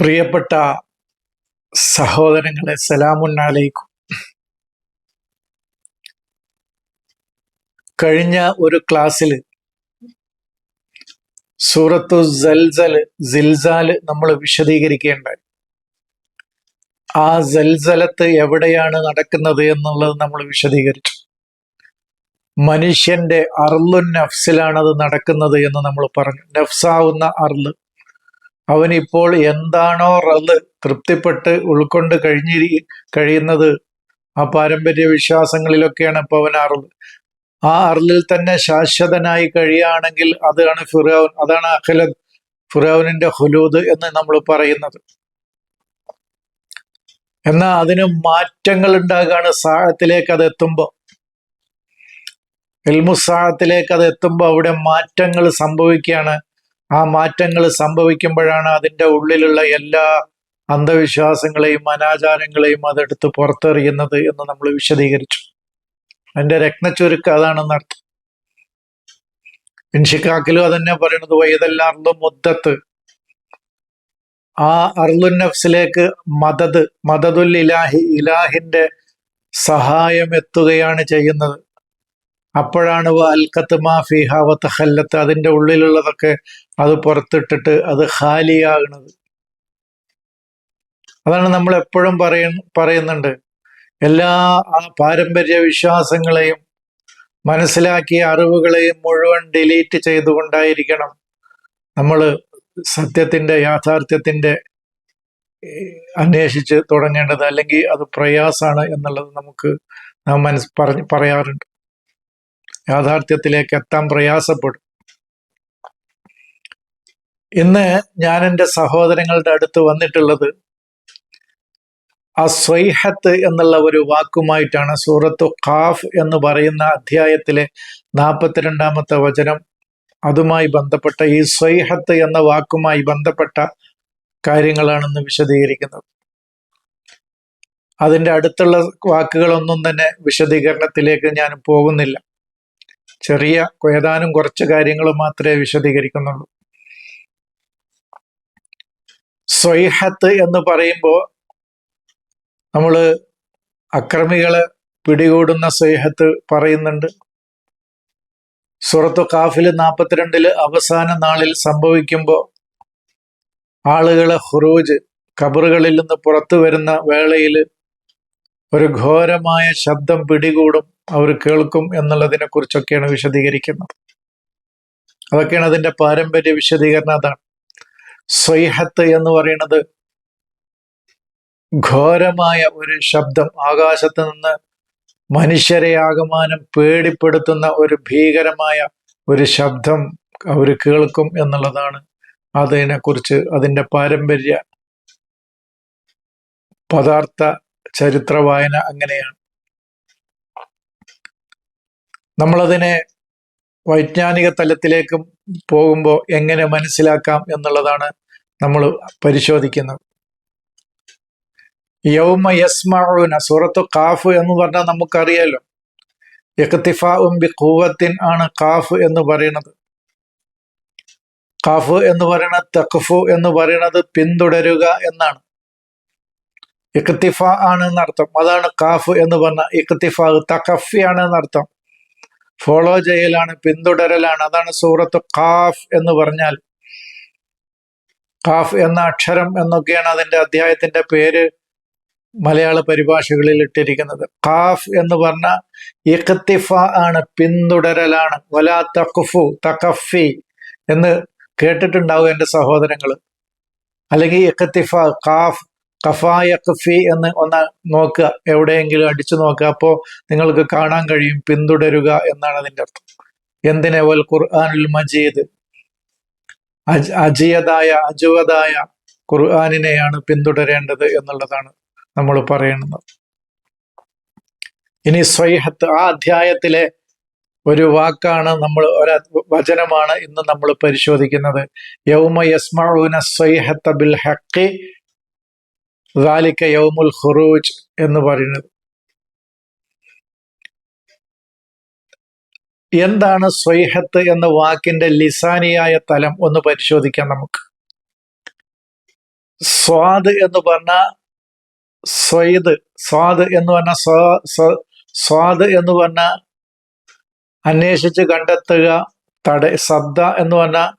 പ്രിയപ്പെട്ട സഹോദരങ്ങളെ സലാമുന്നാലേക്കും. കഴിഞ്ഞ ഒരു ക്ലാസ്സിൽ സൂറത്തു സൽസൽ സിൽസാൽ നമ്മൾ വിശദീകരിക്കേണ്ടായി. ആ സൽസലത്ത് എവിടെയാണ് നടക്കുന്നത് എന്നുള്ളത് നമ്മൾ വിശദീകരിച്ചു. മനുഷ്യന്റെ അർലു നഫ്സിലാണ് അത് നടക്കുന്നത് എന്ന് നമ്മൾ പറഞ്ഞു. നഫ്സാവുന്ന അർൽ. അവനിപ്പോൾ എന്താണോ അത് തൃപ്തിപ്പെട്ട് ഉൾക്കൊണ്ട് കഴിഞ്ഞിരി കഴിയുന്നത്. ആ പാരമ്പര്യ വിശ്വാസങ്ങളിലൊക്കെയാണ് ഇപ്പൊ അവൻ അറിവ്. ആ അറിലിൽ തന്നെ ശാശ്വതനായി കഴിയുകയാണെങ്കിൽ അതാണ് ഫിറോൻ അതാണ് അഖലദ് ഫിറോനിന്റെ ഹുലൂദ് എന്ന് നമ്മൾ പറയുന്നത്. എന്നാൽ അതിന് മാറ്റങ്ങൾ ഉണ്ടാകുകയാണ് സാഹത്തിലേക്ക് അത് എത്തുമ്പോൾ. എൽമുസാഹത്തിലേക്ക് അത് എത്തുമ്പോൾ അവിടെ മാറ്റങ്ങൾ സംഭവിക്കുകയാണ്. ആ മാറ്റങ്ങൾ സംഭവിക്കുമ്പോഴാണ് അതിന്റെ ഉള്ളിലുള്ള എല്ലാ അന്ധവിശ്വാസങ്ങളെയും അനാചാരങ്ങളെയും അതെടുത്ത് പുറത്തെറിയുന്നത് എന്ന് നമ്മൾ വിശദീകരിച്ചു. അതിന്റെ രത്നച്ചുരുക്കം അതാണെന്ന് അർത്ഥം. ഇൻഷിക്കാക്കിലും അതന്നെ പറയുന്നത് വൈതെല്ലാർലും മുദ്ദത്ത് ആ അർലുൻ നഫ്സിലേക്ക് മദത് മദതുൽ ഇലാഹി ഇലാഹിന്റെ സഹായം എത്തുകയാണ് ചെയ്യുന്നത്. അപ്പോഴാണ് അൽക്കത്ത് മാഫി ഹാവത്ത് ഹല്ലത്ത് അതിന്റെ ഉള്ളിലുള്ളതൊക്കെ അത് പുറത്തിട്ടിട്ട് അത് ഖാലിയാകുന്നത് അതാണ് നമ്മൾ എപ്പോഴും പറയ പറയുന്നുണ്ട്. എല്ലാ പാരമ്പര്യ വിശ്വാസങ്ങളെയും മനസ്സിലാക്കിയ അറിവുകളെയും മുഴുവൻ ഡിലീറ്റ് ചെയ്തുകൊണ്ടായിരിക്കണം നമ്മൾ സത്യത്തിന്റെ യാഥാർത്ഥ്യത്തിന്റെ അന്വേഷിച്ച് തുടങ്ങേണ്ടത്. അല്ലെങ്കിൽ അത് പ്രയാസാണ് എന്നുള്ളത് നമുക്ക് നാം മനസ് പറഞ്ഞ് പറയാറുണ്ട്. യാഥാർത്ഥ്യത്തിലേക്ക് എത്താൻ പ്രയാസപ്പെടും. ഇന്ന് ഞാൻ എന്റെ സഹോദരങ്ങളുടെ അടുത്ത് വന്നിട്ടുള്ളത് അസ്വൈഹത്ത് എന്നുള്ള ഒരു വാക്കുമായിട്ടാണ്. സൂറത്തു ഖാഫ് എന്ന് പറയുന്ന അധ്യായത്തിലെ നാൽപ്പത്തിരണ്ടാമത്തെ വചനം അതുമായി ബന്ധപ്പെട്ട ഈ സ്വൈഹത്ത് എന്ന വാക്കുമായി ബന്ധപ്പെട്ട കാര്യങ്ങളാണെന്ന് വിശദീകരിക്കുന്നത്. അതിന്റെ അടുത്തുള്ള വാക്കുകളൊന്നും തന്നെ വിശദീകരണത്തിലേക്ക് ഞാൻ പോകുന്നില്ല. ചെറിയ ഏതാനും കുറച്ച് കാര്യങ്ങൾ മാത്രമേ വിശദീകരിക്കുന്നുള്ളൂ. സ്വൈഹത്ത് എന്ന് പറയുമ്പോൾ നമ്മൾ അക്രമികളെ പിടികൂടുന്ന സ്വൈഹത്ത് പറയുന്നുണ്ട്. സുറത്തു കാഫിൽ നാൽപ്പത്തിരണ്ടിൽ അവസാന നാളിൽ സംഭവിക്കുമ്പോൾ ആളുകളെ ഹുറൂജ് കബറുകളിൽ നിന്ന് പുറത്തു വരുന്ന വേളയിൽ ഒരു ഘോരമായ ശബ്ദം പിടികൂടും അവർ കേൾക്കും എന്നുള്ളതിനെ കുറിച്ചൊക്കെയാണ് വിശദീകരിക്കുന്നത്. അതൊക്കെയാണ് അതിന്റെ പാരമ്പര്യ വിശദീകരണം. അതാണ്. സ്വൈഹത്ത് എന്ന് പറയുന്നത് ഘോരമായ ഒരു ശബ്ദം. ആകാശത്ത് നിന്ന് മനുഷ്യരെ ആകമാനം പേടിപ്പെടുത്തുന്ന ഒരു ഭീകരമായ ഒരു ശബ്ദം അവർ കേൾക്കും എന്നുള്ളതാണ് അതിനെക്കുറിച്ച് അതിന്റെ പാരമ്പര്യ പദാർത്ഥ ചരിത്ര വായന അങ്ങനെയാണ്. നമ്മളതിനെ വൈജ്ഞാനിക തലത്തിലേക്ക് പോകുമ്പോൾ എങ്ങനെ മനസ്സിലാക്കാം എന്നുള്ളതാണ് നമ്മൾ പരിശോധിക്കുന്നത്. യൗമ യസ്മഊന സൂറത്തു കാഫ് എന്ന് പറഞ്ഞാൽ നമുക്കറിയാലോ. യക്തിഫാഉം ബി കൂവത്തിൻ ആണ് കാഫ് എന്ന് പറയുന്നത്. കാഫ് എന്ന് പറയുന്നത് തഖഫു എന്ന് പറയുന്നത് പിന്തുടരുക എന്നാണ്. ഇഖ്തിഫ ആണ് എന്നർത്ഥം. അതാണ് കാഫ് എന്ന് പറഞ്ഞ ഇക്തിഫ തഖഫി ആണ് എന്നർത്ഥം. ഫോളോ ചെയ്യലാണ് പിന്തുടരലാണ്. അതാണ് സൂറത്ത് കാഫ് എന്ന് പറഞ്ഞാൽ. കാഫ് എന്ന അക്ഷരം എന്നൊക്കെയാണ് അതിന്റെ അധ്യായത്തിന്റെ പേര് മലയാള പരിഭാഷകളിൽ ഇട്ടിരിക്കുന്നത്. കാഫ് എന്ന് പറഞ്ഞ ഇക്തിഫ ആണ് പിന്തുടരലാണ്. വലാ തഖഫു തഖഫി എന്ന് കേട്ടിട്ടുണ്ടാവും എന്റെ സഹോദരങ്ങൾ അല്ലെങ്കിൽ ഇഖ്തിഫ കാഫ് കഫായഖഫി എന്ന് ഒന്ന് നോക്കുക. എവിടെയെങ്കിലും അടിച്ചു നോക്കുക. അപ്പോൾ നിങ്ങൾക്ക് കാണാൻ കഴിയും. പിന്തുടരുക എന്നാണ് അതിന്റെ അർത്ഥം. എന്തിനെ? വൽ ഖുർആാനുൽ മജീദ്. അജ് അജിയതായ അജുവതായ ഖുർആാനിനെയാണ് പിന്തുടരേണ്ടത് എന്നുള്ളതാണ് നമ്മൾ പറയുന്നത്. ഇനി സ്വൈഹത്ത് ആ അധ്യായത്തിലെ ഒരു വാക്കാണ് നമ്മൾ ഒരു വചനമാണ് ഇന്ന് നമ്മൾ പരിശോധിക്കുന്നത്. യൗമ യസ്മഊന സ്വൈഹത്ത ബിൽ ഹക്കി ദാലിക്ക യൗമുൽ ഖുറൂജ് എന്ന് പറയുന്നത്. എന്താണ് സ്വൈഹത്ത് എന്ന വാക്കിന്റെ ലിസാനിയായ തലം ഒന്ന് പരിശോധിക്കാം നമുക്ക്. സ്വാദ് എന്ന് പറഞ്ഞ സ്വൈദ്. സ്വാദ് എന്ന് പറഞ്ഞ സ്വ- സ്വ- സ്വാദ് എന്ന് പറഞ്ഞ അന്വേഷിച്ച് കണ്ടെത്തുക തട സദ്ദ എന്ന് പറഞ്ഞ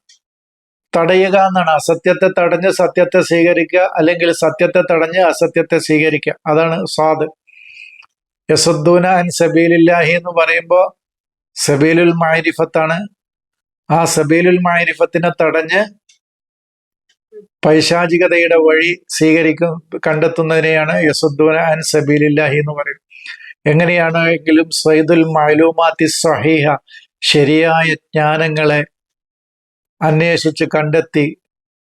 തടയുക എന്നാണ്. അസത്യത്തെ തടഞ്ഞ് സത്യത്തെ സ്വീകരിക്കുക അല്ലെങ്കിൽ സത്യത്തെ തടഞ്ഞ് അസത്യത്തെ സ്വീകരിക്കുക. അതാണ് സാദ്. യസുദ്ദൂന അൻ സബീലില്ലാഹി എന്ന് പറയുമ്പോൾ സബീലുൽ മാരിഫത്താണ്. ആ സബീലുൽ മാരിഫത്തിനെ തടഞ്ഞ് പൈശാചികതയുടെ വഴി സ്വീകരിക്കും കണ്ടെത്തുന്നതിനെയാണ് യസുദ്ദൂന അൻ സബീലില്ലാഹി എന്ന് പറയുന്നത്. എങ്ങനെയാണെങ്കിലും സൈദുൽ മാലൂമാത്തി സഹീഹ ശരിയായ ജ്ഞാനങ്ങളെ അന്വേഷിച്ച് കണ്ടെത്തി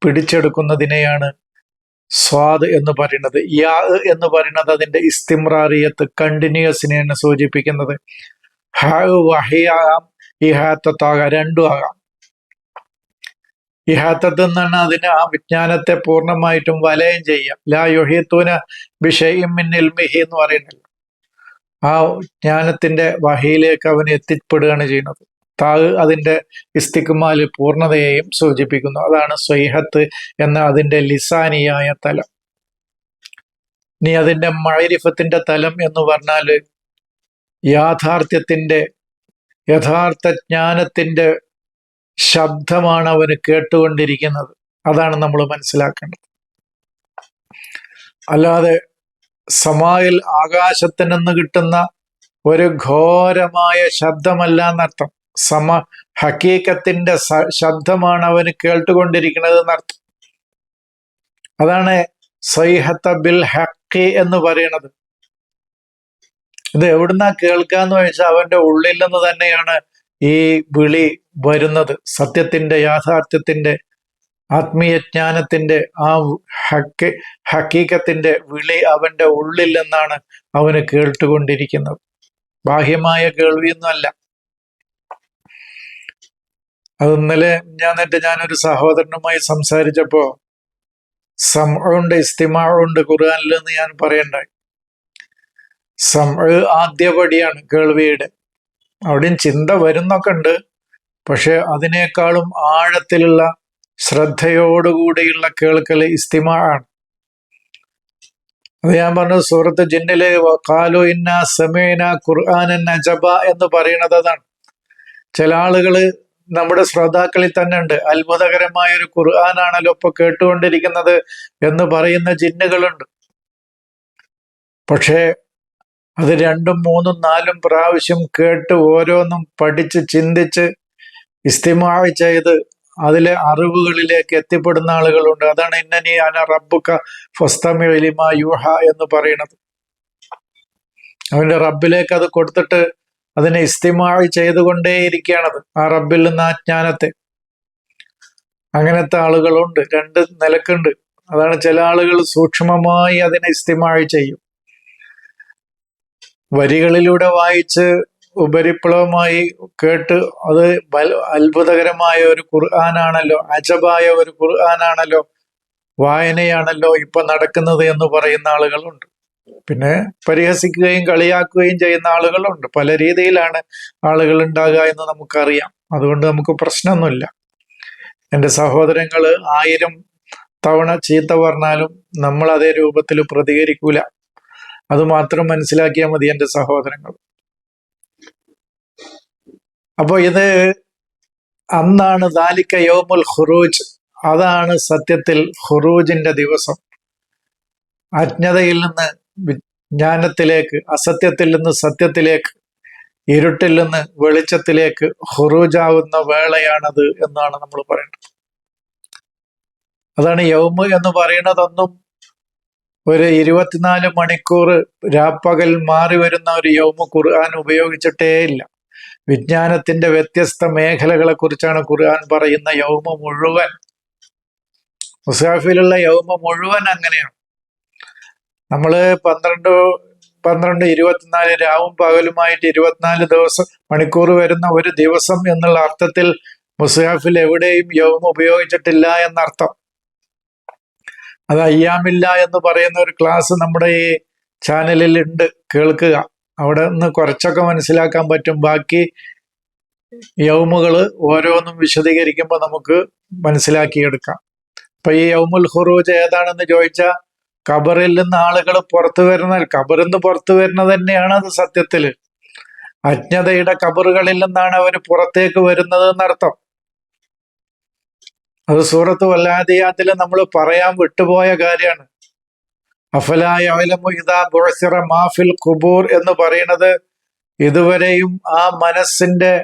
പിടിച്ചെടുക്കുന്നതിനെയാണ് സ്വാദ് എന്ന് പറയുന്നത്. യാ എന്ന് പറയുന്നത് അതിന്റെ ഇസ്തിമ്രാറിയത്ത് കണ്ടിന്യൂസിനെയാണ് സൂചിപ്പിക്കുന്നത്. ഹാഹിയാകാം വഹിയാകാം ഇഹാത്തത്താകാം രണ്ടും ആകാം. ഇഹാത്തത്ത് എന്നാണ് അതിന് ആ വിജ്ഞാനത്തെ പൂർണമായിട്ടും വലയം ചെയ്യാം. ലാ യുഹീത്തൂന വിഷയം മിന്നിൽ മിഹി എന്ന് പറയുന്നില്ല ആ ജ്ഞാനത്തിന്റെ വഹയിലേക്ക് അവൻ എത്തിപ്പെടുകയാണ് ചെയ്യുന്നത്. താഴ് അതിന്റെ ഇസ്തിക്കുമാൽ പൂർണതയെയും സൂചിപ്പിക്കുന്നു. അതാണ് സ്വൈഹത്ത് എന്ന അതിന്റെ ലിസാനിയായ തലം. നീ അതിന്റെ മഴരിഫത്തിന്റെ തലം എന്ന് പറഞ്ഞാൽ യാഥാർത്ഥ്യത്തിന്റെ യഥാർത്ഥ ജ്ഞാനത്തിന്റെ ശബ്ദമാണ് അവന് കേട്ടുകൊണ്ടിരിക്കുന്നത്. അതാണ് നമ്മൾ മനസ്സിലാക്കേണ്ടത്. അല്ലാതെ സമായിൽ ആകാശത്തിൽ നിന്ന് കിട്ടുന്ന ഒരു ഘോരമായ ശബ്ദമല്ല എന്നർത്ഥം. സമ ഹക്കീക്കത്തിന്റെ ശബ്ദമാണ് അവന് കേട്ടുകൊണ്ടിരിക്കുന്നത് എന്നർത്ഥം. അതാണ് സൈഹത്ത ബിൽ ഹക്കി എന്ന് പറയുന്നത്. ഇത് എവിടുന്നാ കേൾക്കാന്ന് വെച്ചാൽ അവന്റെ ഉള്ളിൽ നിന്ന് തന്നെയാണ് ഈ വിളി വരുന്നത്. സത്യത്തിന്റെ യാഥാർത്ഥ്യത്തിന്റെ ആത്മീയ ജ്ഞാനത്തിന്റെ ആ ഹക്കി ഹക്കീക്കത്തിന്റെ വിളി അവന്റെ ഉള്ളിൽ നിന്നാണ് അവന് കേട്ടുകൊണ്ടിരിക്കുന്നത്. ബാഹ്യമായ കേൾവിയൊന്നുമല്ല. അത് ഇന്നലെ ഞാൻ എന്നിട്ട് ഞാനൊരു സഹോദരനുമായി സംസാരിച്ചപ്പോ സമുണ്ട് ഇസ്തിമാഉണ്ട് ഖുർആനിൽ എന്ന് ഞാൻ പറയണ്ടായി. സംഉ ആദ്യപടിയാണ് കേൾവിയുടെ. അവിടെയും ചിന്ത വരുന്നൊക്കെ ഉണ്ട് പക്ഷെ അതിനേക്കാളും ആഴത്തിലുള്ള ശ്രദ്ധയോടുകൂടിയുള്ള കേൾക്കൽ ഇസ്തിമാ ആണ്. അത് ഞാൻ പറഞ്ഞു സൂറത്ത് ജിന്നിലെ കാലു ഇന്ന സമേന ഖുർആാനൻ നജബ എന്ന് പറയുന്നത് അതാണ്. ചില ആളുകൾ നമ്മുടെ ശ്രോതാക്കളിൽ തന്നെ ഉണ്ട്. അത്ഭുതകരമായ ഒരു ഖുർആനാണല്ലോ ഇപ്പൊ കേട്ടുകൊണ്ടിരിക്കുന്നത് എന്ന് പറയുന്ന ജിന്നുകളുണ്ട്. പക്ഷേ അത് രണ്ടും മൂന്നും നാലും പ്രാവശ്യം കേട്ട് ഓരോന്നും പഠിച്ച് ചിന്തിച്ച് ഇസ്തിമായി ചെയ്ത് അതിലെ അറിവുകളിലേക്ക് എത്തിപ്പെടുന്ന ആളുകളുണ്ട്. അതാണ് ഇന്നനി അന റബ്ബുക്ക ഫസ്തമിലിമ യൂഹ എന്ന് പറയുന്നത്. അവന്റെ റബ്ബിലേക്ക് അത് കൊടുത്തിട്ട് അതിനെ ഇസ്തിമാഴി ചെയ്തുകൊണ്ടേയിരിക്കുകയാണത് ആ റബ്ബിൽ നിന്ന് ആ ജ്ഞാനത്തെ. അങ്ങനത്തെ ആളുകളുണ്ട് രണ്ട് നിലക്കുണ്ട്. അതാണ് ചില ആളുകൾ സൂക്ഷ്മമായി അതിനെ ഇസ്തിമാഴി ചെയ്യും. വരികളിലൂടെ വായിച്ച് ഉപരിപ്ലവമായി കേട്ട് അത് അത്ഭുതകരമായ ഒരു ഖുർആനാണല്ലോ അജബായ ഒരു ഖുർആനാണല്ലോ വായനയാണല്ലോ ഇപ്പൊ നടക്കുന്നത് എന്ന് പറയുന്ന ആളുകളുണ്ട്. പിന്നെ പരിഹസിക്കുകയും കളിയാക്കുകയും ചെയ്യുന്ന ആളുകളുണ്ട്. പല രീതിയിലാണ് ആളുകൾ ഉണ്ടാകുക എന്ന് നമുക്കറിയാം. അതുകൊണ്ട് നമുക്ക് പ്രശ്നമൊന്നുമില്ല. എന്റെ സഹോദരങ്ങൾ ആയിരം തവണ ചീത്ത പറഞ്ഞാലും നമ്മൾ അതേ രൂപത്തിൽ പ്രതികരിക്കൂല. അത് മാത്രം മനസ്സിലാക്കിയാൽ മതി എന്റെ സഹോദരങ്ങൾ അപ്പൊ ഇത് അന്നാണ് ദാലിക്ക യോമുൽ ഖുറൂജ്. അതാണ് സത്യത്തിൽ ഹുറൂജിന്റെ ദിവസം. അജ്ഞതയിൽ നിന്ന് വിജ്ഞാനത്തിലേക്ക് അസത്യത്തിൽ നിന്ന് സത്യത്തിലേക്ക് ഇരുട്ടിൽ നിന്ന് വെളിച്ചത്തിലേക്ക് ഹുറൂജാവുന്ന വേളയാണത് എന്നാണ് നമ്മൾ പറയുന്നത് അതാണ് യൗമ് എന്ന് പറയുന്നതൊന്നും ഒരു ഇരുപത്തിനാല് മണിക്കൂർ രാപ്പകൽ മാറി വരുന്ന ഒരു യൗമ ഖുർആൻ ഉപയോഗിച്ചിട്ടേ ഇല്ല. വിജ്ഞാനത്തിന്റെ വ്യത്യസ്ത മേഖലകളെ കുറിച്ചാണ് ഖുർആൻ പറയുന്ന യൗമ മുഴുവൻ. മുസാഫിലുള്ള യൗമ മുഴുവൻ അങ്ങനെയാണ്. നമ്മൾ പന്ത്രണ്ട് പന്ത്രണ്ട് ഇരുപത്തിനാല് രാവും പകലുമായിട്ട് ഇരുപത്തിനാല് ദിവസം മണിക്കൂർ വരുന്ന ഒരു ദിവസം എന്നുള്ള അർത്ഥത്തിൽ മുസാഫിൽ എവിടെയും യൗമ ഉപയോഗിച്ചിട്ടില്ല എന്നർത്ഥം. അത് അയ്യാമില്ല എന്ന് പറയുന്ന ഒരു ക്ലാസ് നമ്മുടെ ഈ ചാനലിൽ ഉണ്ട്. കേൾക്കുക. അവിടെ നിന്ന് കുറച്ചൊക്കെ മനസ്സിലാക്കാൻ പറ്റും. ബാക്കി യൗമുകൾ ഓരോന്നും വിശദീകരിക്കുമ്പോൾ നമുക്ക് മനസ്സിലാക്കിയെടുക്കാം. അപ്പൊ ഈ യൗമുൽ ഹുറൂജ് ഏതാണെന്ന് ചോദിച്ചാൽ ഖബറിൽ നിന്ന് ആളുകൾ പുറത്തു വരുന്ന ഖബറിൽ നിന്ന് പുറത്തു വരുന്നത് തന്നെയാണ് അത് സത്യത്തിൽ. അജ്ഞതയുടെ ഖബറുകളിൽ നിന്നാണ് അവന് പുറത്തേക്ക് വരുന്നത് എന്നർത്ഥം. അത് സൂറത്ത് വല്ലാദിയാത്തിൽ നമ്മൾ പറയാൻ വിട്ടുപോയ കാര്യമാണ്. അഫലായ മാഫിൽ ഖുബൂർ എന്ന് പറയുന്നത് ഇതുവരെയും ആ മനസ്സിന്റെ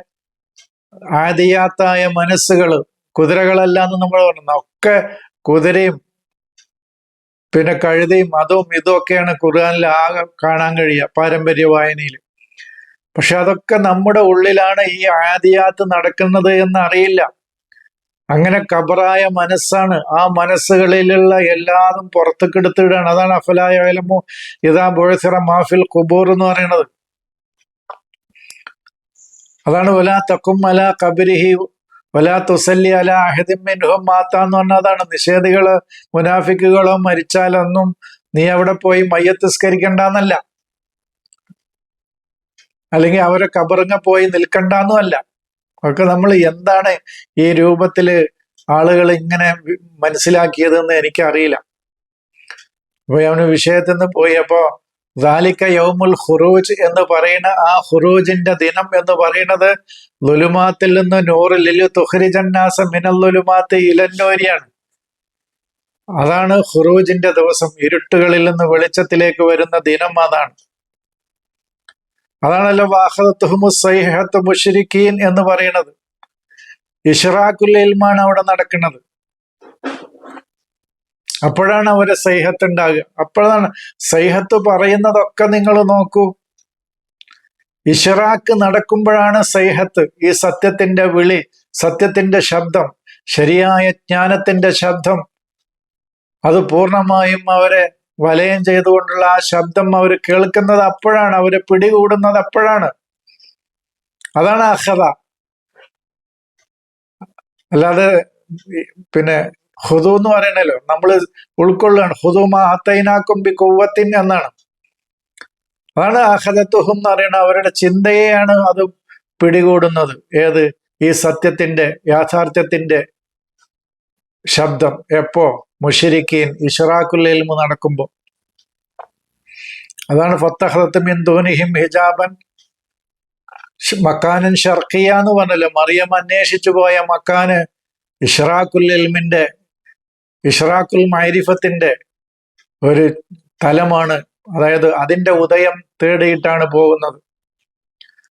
ആദിയാത്തായ മനസ്സുകൾ കുതിരകളല്ല എന്ന് നമ്മൾ പറഞ്ഞു. ഒക്കെ കുതിരയും പിന്നെ കഴുതയും അതും ഇതും ഒക്കെയാണ് ഖുർആാനിൽ ആകെ കാണാൻ കഴിയുക പാരമ്പര്യ വായനയിൽ. പക്ഷെ അതൊക്കെ നമ്മുടെ ഉള്ളിലാണ് ഈ ആദിയാത്ത് നടക്കുന്നത് എന്ന് അറിയില്ല അങ്ങനെ കബറായ മനസ്സാണ്. ആ മനസ്സുകളിലുള്ള എല്ലാതും പുറത്തേക്ക് എടുത്തിടുകയാണ് അതാണ് അഫലായ അലമോ ഇതാ ബുഴസിറ മാഫിൽ കുബൂർ എന്ന് പറയുന്നത്. അതാണ് വലാ തക്കും അല കബരിഹി വലാ തുസല്ലി അല അഹദിമിൻഹും മാത്ത എന്ന് പറഞ്ഞതാണ്. നിഷേധികൾ മുനാഫിക്കുകളോ മരിച്ചാലൊന്നും നീ അവിടെ പോയി മയ്യത്തിസ്കരിക്കണ്ടെന്നല്ല അല്ലെങ്കിൽ അവരെ കബറങ്ങ പോയി നിൽക്കണ്ടെന്നുമല്ല ഒക്കെ നമ്മൾ എന്താണ് ഈ രൂപത്തിൽ ആളുകൾ ഇങ്ങനെ മനസ്സിലാക്കിയതെന്ന് എനിക്കറിയില്ല. അപ്പൊ അവന് വിഷയത്തിൽ നിന്ന് പോയി അപ്പോ ദാലിക്ക യൗമുൽ ഖുറൂജ് എന്ന് പറയുന്ന ആ ഖുറൂജിന്റെ ദിനം എന്ന് പറയുന്നത് ലുലുമാത്തിൽ നിന്ന് നൂറിൽ തുഹരിജന്നാസ മിനൽ ലുലുമാത്ത് ഇലന്നോരിയാണ്. അതാണ് ഖുറൂജിന്റെ ദിവസം. ഇരുട്ടുകളിൽ നിന്ന് വെളിച്ചത്തിലേക്ക് വരുന്ന ദിനം അതാണ്. അതാണല്ലോ വാഹദത്തുഹുമുസൈഹത്ത് മുഷരിഖീൻ എന്ന് പറയുന്നത്. ഇഷ്റാഖുൽ ഇൽമാണ് അവിടെ നടക്കുന്നത്. അപ്പോഴാണ് അവരെ സൈഹത്ത് ഉണ്ടാകുക അപ്പോഴാണ് സൈഹത്ത് പറയുന്നതൊക്കെ നിങ്ങൾ നോക്കൂ. ഇഷറാക്ക് നടക്കുമ്പോഴാണ് സൈഹത്ത് ഈ സത്യത്തിന്റെ വിളി സത്യത്തിന്റെ ശബ്ദം ശരിയായ ജ്ഞാനത്തിന്റെ ശബ്ദം. അത് പൂർണമായും അവരെ വലയം ചെയ്തുകൊണ്ടുള്ള ആ ശബ്ദം അവർ കേൾക്കുന്നത് അപ്പോഴാണ് അവരെ പിടികൂടുന്നത് അപ്പോഴാണ്. അതാണ് അഹത അല്ലാതെ പിന്നെ ഹുദു എന്ന് പറയണല്ലോ. നമ്മൾ ഉൾക്കൊള്ളുകയാണ്. ഹുദു അത്തൈനാക്കും ബി കുവത്തിൻ എന്നാണ്. അതാണ് അഹദത്തുഹും എന്ന് പറയുന്നത് അവരുടെ ചിന്തയെയാണ് അത് പിടികൂടുന്നത്. ഏത്? ഈ സത്യത്തിന്റെ യാഥാർത്ഥ്യത്തിന്റെ ശബ്ദം. എപ്പോ? മുഷിരിക്കീൻ നടക്കുമ്പോ. നടക്കുമ്പോൾ അതാണ് ഫത്തഹത്ത് മിൻ ദോനിഹിം ഹിജാബൻ മക്കാനൻ ഷർക്കിയ എന്ന് പറഞ്ഞല്ലോ. മറിയം അന്വേഷിച്ചു പോയ മക്കാന് ഇഷ്റാഖുൽ ഇൽമിന്റെ ഇഷ്റാഖുൽ മൈരിഫത്തിന്റെ ഒരു തലമാണ് അതായത് അതിന്റെ ഉദയം തേടിയിട്ടാണ് പോകുന്നത്.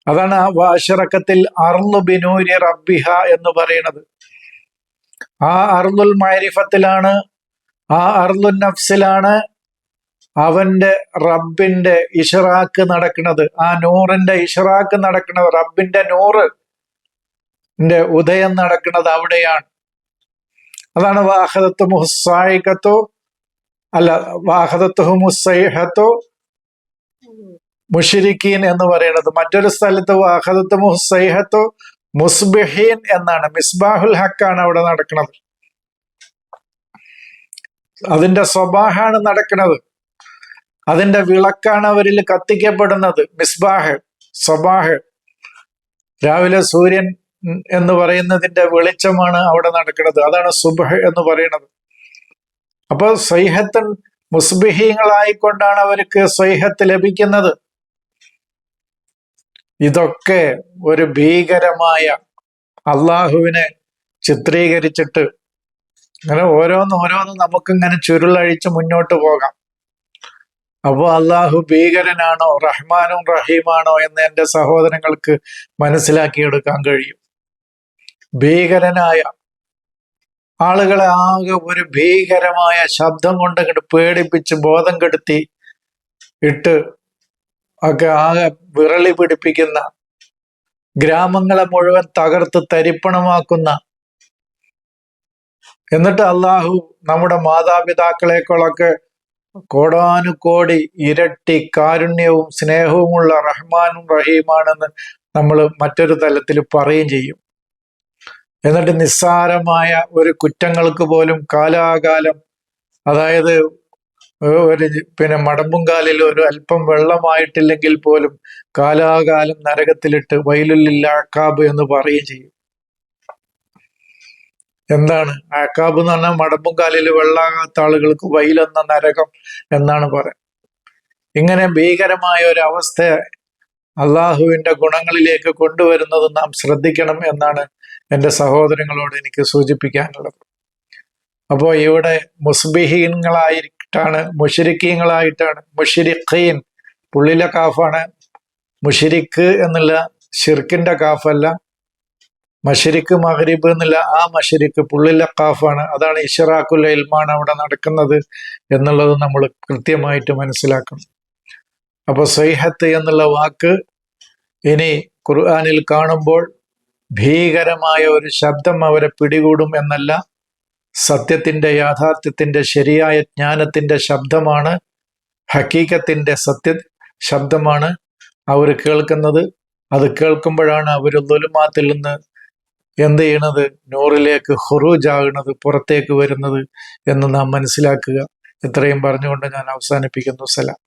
അതാണ് വാശറക്കത്തിൽ അർലു ബിനൂരി റബ്ബിഹ എന്ന് പറയുന്നത്. ആ അർലുൽ മൈരിഫത്തിലാണ് ആ അർലുൽ നഫ്സിലാണ് അവന്റെ റബ്ബിന്റെ ഇഷറാക്ക് നടക്കുന്നത്. ആ നൂറിന്റെ ഇഷറാക്ക് നടക്കുന്നത് റബ്ബിന്റെ നൂറ് ഉദയം നടക്കുന്നത് അവിടെയാണ്. അതാണ് വാഹദത്ത് മുഹസായിക്കത്തോ അല്ല വാഹദത്ത് മുസൈഹത്തോ മുഷിരിക്കീൻ എന്ന് പറയുന്നത്. മറ്റൊരു സ്ഥലത്ത് വാഹദത്ത് മുഹസൈഹത്തോ മുസ്ബിഹീൻ എന്നാണ്. മിസ്ബാഹുൽ ഹക്കാണ് അവിടെ നടക്കുന്നത്. അതിന്റെ സ്വബാഹാണ് നടക്കുന്നത്. അതിന്റെ വിളക്കാണ് അവരിൽ കത്തിക്കപ്പെടുന്നത്. മിസ്ബാഹ് സ്വബാഹ്. രാവിലെ സൂര്യൻ എന്ന് പറയുന്നതിന്റെ വെളിച്ചമാണ് അവിടെ നടക്കുന്നത്. അതാണ് സുബഹ് എന്ന് പറയുന്നത്. അപ്പോൾ സൈഹത്തൻ മുസ്ബിഹീങ്ങളായിക്കൊണ്ടാണ് അവർക്ക് സൈഹത്ത് ലഭിക്കുന്നത്. ഇതൊക്കെ ഒരു ഭീകരമായ അള്ളാഹുവിനെ ചിത്രീകരിച്ചിട്ട് അങ്ങനെ ഓരോന്ന് ഓരോന്ന് നമുക്കിങ്ങനെ ചുരുളഴിച്ച് മുന്നോട്ട് പോകാം. അപ്പോൾ അള്ളാഹു ഭീകരനാണോ റഹ്മാനും റഹീമാണോ എന്ന് എന്റെ സഹോദരങ്ങൾക്ക് മനസ്സിലാക്കിയെടുക്കാൻ കഴിയും. ഭീകരനായ ആളുകളെ ആകെ ഒരു ഭീകരമായ ശബ്ദം കൊണ്ട് അങ്ങോട്ട് പേടിപ്പിച്ച് ബോധം കെടുത്തി ഇട്ട് ഒക്കെ ആകെ വിറളി പിടിപ്പിക്കുന്ന ഗ്രാമങ്ങളെ മുഴുവൻ തകർത്ത് തരിപ്പണമാക്കുന്ന എന്നിട്ട് അള്ളാഹു നമ്മുടെ മാതാപിതാക്കളെക്കൊളൊക്കെ കോടാനുകോടി ഇരട്ടി കാരുണ്യവും സ്നേഹവുമുള്ള റഹ്മാനും റഹീമാണെന്ന് നമ്മൾ മറ്റൊരു തലത്തിൽ പറയുകയും ചെയ്യും. എന്നിട്ട് നിസ്സാരമായ ഒരു കുറ്റങ്ങൾക്ക് പോലും കാലാകാലം അതായത് ഒരു പിന്നെ മടമ്പുംകാലിൽ ഒരു അല്പം വെള്ളമായിട്ടില്ലെങ്കിൽ പോലും കാലാകാലം നരകത്തിലിട്ട് വൈലുല്ലില്ലാക്കാബ് എന്ന് പറയുകയും ചെയ്യും. എന്താണ്? അക്കാബ് എന്ന് പറഞ്ഞാൽ മടമ്പും കാലിൽ വെള്ളാകാത്ത ആളുകൾക്ക് വൈലെന്ന നരകം എന്നാണ് പറയാം ഇങ്ങനെ ഭീകരമായ ഒരു അവസ്ഥ അള്ളാഹുവിന്റെ ഗുണങ്ങളിലേക്ക് കൊണ്ടുവരുന്നത് നാം ശ്രദ്ധിക്കണം എന്നാണ് എന്റെ സഹോദരങ്ങളോട് എനിക്ക് സൂചിപ്പിക്കാനുള്ളത്. അപ്പോൾ ഇവിടെ മുസ്ബിഹീങ്ങളായിട്ടാണ് മുഷിരിക്കീങ്ങളായിട്ടാണ് മുഷിരിഖീൻ പുള്ളിലെ കാഫാണ് മുഷിരിക്ക് എന്നുള്ള ഷിർക്കിന്റെ കാഫല്ല മഷരിക്ക് മഹരിബ് എന്നുള്ള ആ മഷരിക്ക് പുള്ളിലെ കാഫാണ്. അതാണ് ഇഷറാഖുൽ ഇൽമാണ് അവിടെ നടക്കുന്നത് എന്നുള്ളത് നമ്മൾ കൃത്യമായിട്ട് മനസ്സിലാക്കണം. അപ്പോൾ സൈഹത്ത് എന്നുള്ള വാക്ക് ഇനി ഖുർആാനിൽ കാണുമ്പോൾ ഭീകരമായ ഒരു ശബ്ദം അവരെ പിടികൂടും എന്നല്ല സത്യത്തിന്റെ യാഥാർത്ഥ്യത്തിന്റെ ശരിയായ ജ്ഞാനത്തിന്റെ ശബ്ദമാണ് ഹക്കീക്കത്തിന്റെ സത്യ ശബ്ദമാണ് അവർ കേൾക്കുന്നത്. അത് കേൾക്കുമ്പോഴാണ് അവർ ദുലുമാത്തിൽ നിന്ന് എന്ത് ചെയ്യണത്? നൂറിലേക്ക് ഹുറൂജ് ആകുന്നത് പുറത്തേക്ക് വരുന്നത് എന്ന് നാം മനസ്സിലാക്കുക. ഇത്രയും പറഞ്ഞുകൊണ്ട് ഞാൻ അവസാനിപ്പിക്കുന്നു. സലാം.